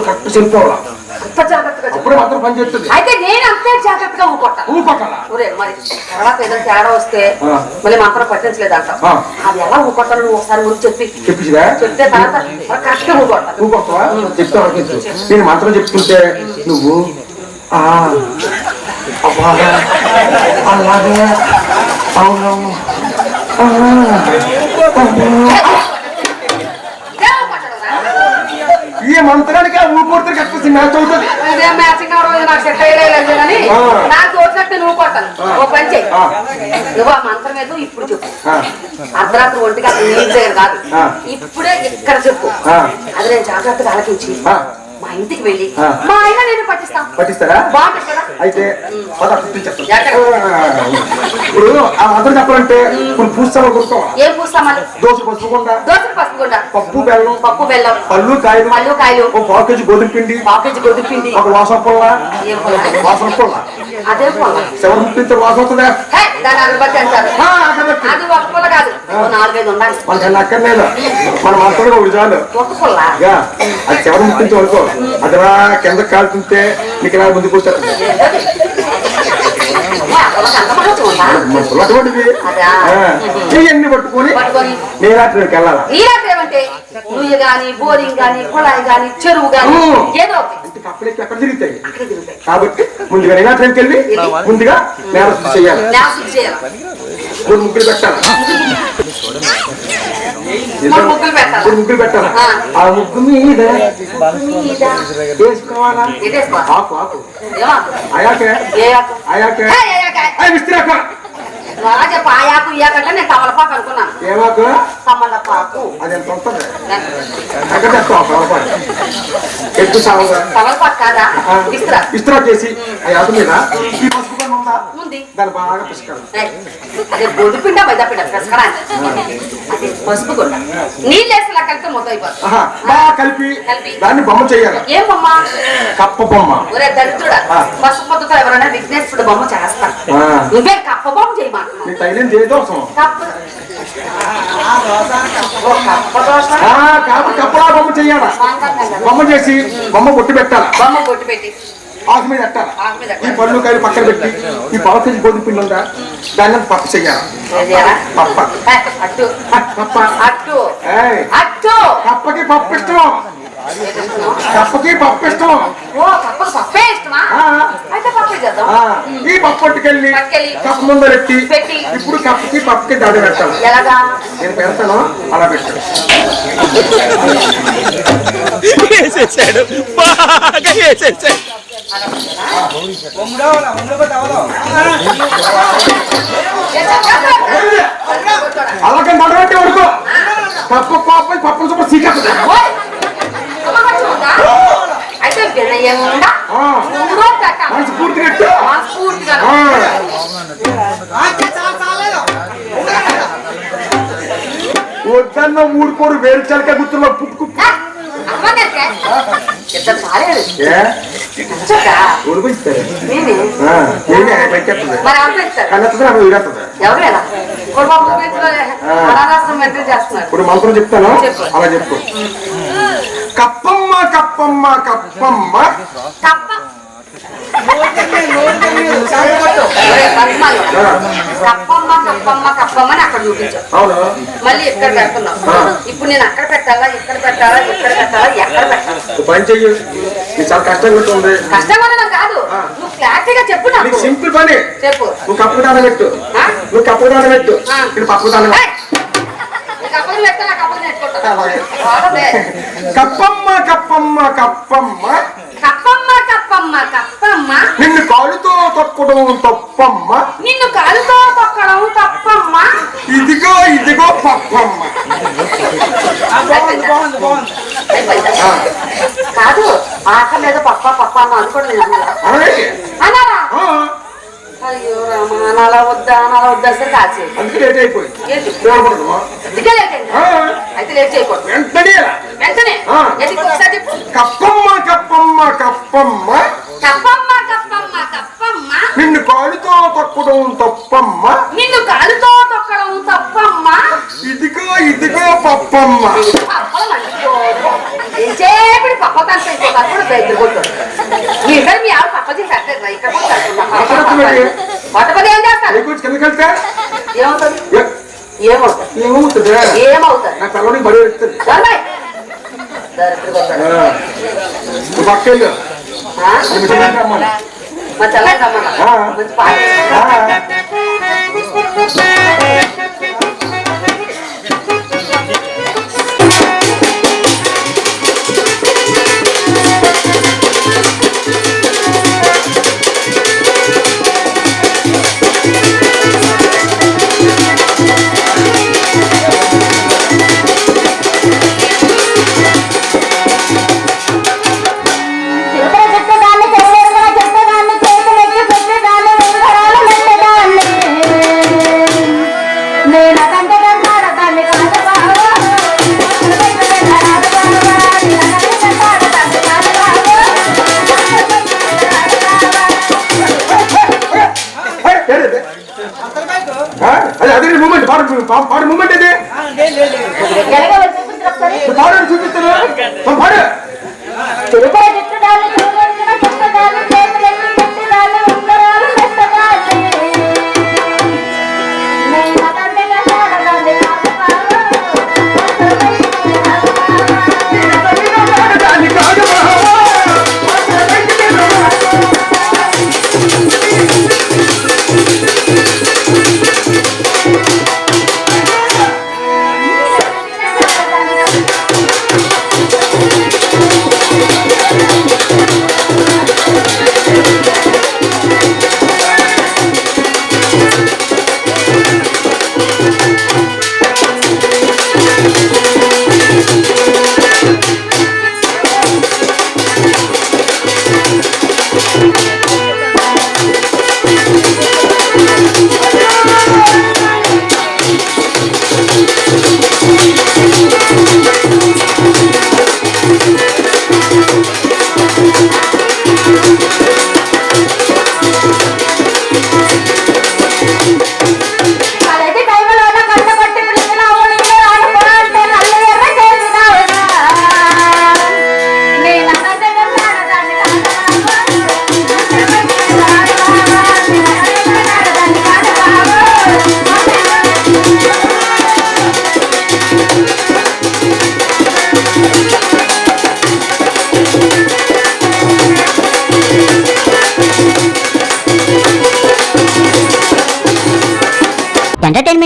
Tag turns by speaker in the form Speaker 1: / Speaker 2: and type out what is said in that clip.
Speaker 1: అప్పుడు కరెక్ట్. అప్పుడే మాత్రం పని చేస్తుంది.
Speaker 2: అయితే నేను అంతే జాగ్రత్తగా ఊకొట్టాను
Speaker 1: ఊకొట్టాలా
Speaker 2: ఒరే మరి తర్వాత తేడా వస్తే. మళ్ళీ మాత్రం. అది ఎలా నువ్వు ఒకసారి చెప్పి?
Speaker 1: చెప్పించిదా
Speaker 2: చెప్తే తర్వాత
Speaker 1: ఊకొట్టవా నేను మాత్రం చెప్తుంటే నువ్వు అలాగే అవునవును ఆ,
Speaker 2: ఇదే ఊకొట్టడం రా.
Speaker 1: ఈ మంత్రానికి ఆ ఊపొడితే కరెక్ట్ మ్యాచ్ అవుతుంది
Speaker 2: ఇదే నాకు సెట్ అయ్యలేదు కానీ. నాకు తోచినట్టు నువ్వు కొట్టాను ఓ పని చెయ్యి. నువ్వు ఆ మంత్రం ఏదో ఇప్పుడు చెప్పు అర్ధరాత్రి ఒంటిగా నీ దగ్గర కాదు. ఇప్పుడే ఇక్కడ చెప్పు. అది నేను జాగ్రత్తగా ఆలకించి. మా ఇంటికి వెళ్ళి. మా ఆయన నేను పట్టిస్తాను.
Speaker 1: పట్టిస్తారా అయితే? ఇప్పుడు మంత్రం చెప్పాలంటే ఇప్పుడు పూస్తాలో కొడుకోవాలి
Speaker 2: ఏం పూస్తామని
Speaker 1: దోశ పసుపుకుండా
Speaker 2: దోశలు పసుకుండా
Speaker 1: పప్పు బెల్లం
Speaker 2: పప్పు బెల్లం.
Speaker 1: పళ్ళు కాయలు.
Speaker 2: పళ్ళు కాయలు.
Speaker 1: ఒక పావు కేజీ గోధుమ పిండి
Speaker 2: పాకేజీ గొడ్డు పిండి.
Speaker 1: ఒక వాసన పుల్ల? వాసన పుల్ల. శవరం ముప్పించే వాసన వస్తుందా
Speaker 2: హే, దాని అగరబత్తి అంటారు. అది ఒక పొల కాదు నాలుగైదు ఉండాలి
Speaker 1: మనకన్నా అక్కర్లేదు మన మాత్రమే ఒకటి చాలు
Speaker 2: ఒక పొల
Speaker 1: ఇక అది శవరం ముప్పించే వరకు అది రా కింద కాలుతుంటే నీకు ఇలా ముందుకు వచ్చారు పుల్ల? ఇవన్నీ పట్టుకొని రాత్రికి వెళ్ళాలా
Speaker 2: నీరాత్రి ఏమంటే నుయ్యి గాని బోరింగ్ గాని కుళాయి గాని చెరువు గాని. ఏదో
Speaker 1: అప్పుడెక్కి ఎక్కడ తిరుగుతాయి కాబట్టి ముందుగా నేను రాత్రికి వెళ్ళి ముందుగా నేల శుద్ధి చేయాలి మూడు ముగ్గులు పెట్టాలి
Speaker 2: మూడు ముగ్గులు పెట్టాలి ఆ.
Speaker 1: ముగ్గు మీద వేసుకోవాలా. ఆకు ఆకు? అయాకే? అయాకే? అయ్యి విస్త్రాక
Speaker 2: ఆకు అంటే నేను తమలపాకు అనుకున్నాను.
Speaker 1: ఏమాకు?
Speaker 2: తమలపాకు
Speaker 1: అది ఎంత
Speaker 2: తమలపాకు కాదా? ఇస్తురా.
Speaker 1: విస్త్రా చేసి. ఆకు మీద ఈ పసుపు కొమ్మ ఉందా?
Speaker 2: ఉంది.
Speaker 1: దాన్ని బాగా పిసుకాలి
Speaker 2: అదే బొడ్డు పిండ బయట పిండ? పెసకడానికి అదే పసుపు గుడ్డ నీళ్ళు వేసేలా కలిపితే మొత్తం అయిపోతుంది
Speaker 1: బాగా కలిపి. దాన్ని బొమ్మ చేయాలి.
Speaker 2: ఏం బొమ్మ?
Speaker 1: కప్ప బొమ్మ.
Speaker 2: ఒరే దరిద్రుడా. పసుపు పొద్దుతో ఎవరైనా విఘ్నేశ్వరుడు బొమ్మ చేస్తా.
Speaker 1: ఆ.
Speaker 2: నువ్వే కప్ప బొమ్మ చేయమంటున్నావు
Speaker 1: నీ తైలం చేయదోసం కప్పలా బొమ్మ చెయ్యాలా బొమ్మ చేసి బొమ్మ కొట్టి పెట్టాలా
Speaker 2: బొమ్మ కొట్టి పెట్టి
Speaker 1: ఆకు మీద పెట్టాలా ఈ పళ్ళు కాయలు పక్కన పెట్టి ఈ పావు కేజీ గోధుమ పిండి ఉందా దాన్ని పప్పు చెయ్యాలి? పప్ప పప్ప
Speaker 2: అట్టు
Speaker 1: ఏయ్,
Speaker 2: అట్టు
Speaker 1: కప్పకి పప్పు ఇష్టం కప్పకి పప్పు ఇష్టం ఈ పప్పు పట్టుకెళ్ళి కప్పు ముందర పెట్టి. ఇప్పుడు కప్పకి పప్పుకి దాడి
Speaker 2: ఎలాగా?
Speaker 1: నేను పెడతాను. అలా పెట్టాను
Speaker 3: వేసేసాడు. బాగా వేసేసాడు.
Speaker 2: అలా పెట్టాలా?
Speaker 1: అలాగే నడబెట్టి వరకు కప్ప పాప పప్పు చూప సీకెత్తుంది
Speaker 2: ఓయ్! అమ్మగారు చూద్దా? అయితే వినయంగా
Speaker 1: ఆ.
Speaker 2: మూడో కట్ట.
Speaker 1: మనసు పూర్తిగా
Speaker 2: మనస్ఫూర్తిగా.
Speaker 1: ఆ. వద్దన్న ఊరుకోరు వేరు చలక గుర్తుల్లో పుట్టుకు
Speaker 2: ఆ, అమ్మగారికే? ఇద్దరు చాలేదు.
Speaker 1: ఏ
Speaker 2: నచ్చకా?
Speaker 1: ఊరుకు ఇస్తారు
Speaker 2: నేనే.
Speaker 1: ఆ, ఏమి పైకెత్తది
Speaker 2: మరి అంత ఇస్తారు.
Speaker 1: కానీ ఎత్తది నాకు వీడెత్తది
Speaker 2: ఎవరు లేదా? కుటుంబం గురించిలో అనాథాశ్రమం మెయింటైన్ చేస్తున్నారు.
Speaker 1: ఇప్పుడు మంత్రం చెప్తాను. అలా చెప్పు. కప్పమ్మ కప్పమ్మ కప్పమ్మ.
Speaker 2: కప్ప. ఒరే, పద్మాలు. కప్పమ్మ కప్పమ్మ కప్పమ్మ అని అక్కడ చూపించావు
Speaker 1: అవును
Speaker 2: మళ్ళీ ఇక్కడ పెడుతున్నావు ఇప్పుడు నేను అక్కడ పెట్టాలా ఇక్కడ పెట్టాలా ఇక్కడ పెట్టాలా ఎక్కడ పెట్టాలి
Speaker 1: నువ్వు పని చెయ్యి నీకు
Speaker 2: నాకు కాదు నువ్వు క్లారిటీగా చెప్పు నాకు
Speaker 1: నీకు సింపుల్ పని
Speaker 2: చెప్పు
Speaker 1: నువ్వు కప్పు దాన పెట్టు నువ్వు కప్పు దాన పెట్టు
Speaker 2: ఆ.
Speaker 1: ఇక్కడ పప్పు దాన
Speaker 2: అప్పుడు పెడతా నాకు అప్పుడు
Speaker 1: కప్పమ్మ కప్పమ్మ కప్పమ్మ
Speaker 2: కప్పమ్మ కప్పమ్మ
Speaker 1: నిన్ను కాలుతో తొక్కడం తప్పమ్మ.
Speaker 2: నిన్ను కాలుతో తొక్కడం తప్పమ్మ.
Speaker 1: ఇదిగో ఇదిగో పప్పమ్మ.
Speaker 2: కాదు ఆకలి మీద పప్ప పప్ప అన్న అనుకోండి అన్నారా? అయ్యో రామ అనాలా వద్దా అనాలా వద్దా సరే
Speaker 1: అందుకే లేట్ అయిపోయింది.
Speaker 2: అందుకే లేట్ అయింది? అయితే లేట్ చేయకూడదు.
Speaker 1: వెంటనే.
Speaker 2: వెంటనే?
Speaker 1: కప్పమ్మ కప్పమ్మ కప్పమ్మ.
Speaker 2: కప్పమ్మ?
Speaker 1: తొక్కడం తప్పమ్మ.
Speaker 2: నిన్ను కాలుతో తొక్కడం తప్పమ్మ.
Speaker 1: ఇదిగో ఇదిగో పప్పమ్మ.
Speaker 2: ఎంతసేపటి పప్ప
Speaker 1: కూడా ఇద్దరు కొట్టాడు ఇద్దరు మీ ఆవిడ చేసి అట్లేదు ఇక్కడ పని ఏం చేస్తారు?
Speaker 2: నీకు కిందకి వెళ్తే?
Speaker 1: ఏమవుతుంది? ఏమవుతుంది?
Speaker 2: ఏమవుతుంది?
Speaker 1: ఏమవుతుంది?
Speaker 2: నా తల్లని బడి ఎడుతుంది
Speaker 1: అమ్మాయి దరిద్రుడు కొట్టాడు.
Speaker 2: నువ్వు పక్కెళ్ళు
Speaker 1: ఆ?
Speaker 2: అదే అదే మూమెంట్ పాడు పా- పాడు మూమెంట్. నువ్వు పాడు చూపిస్తాను. నువ్వు పాడు.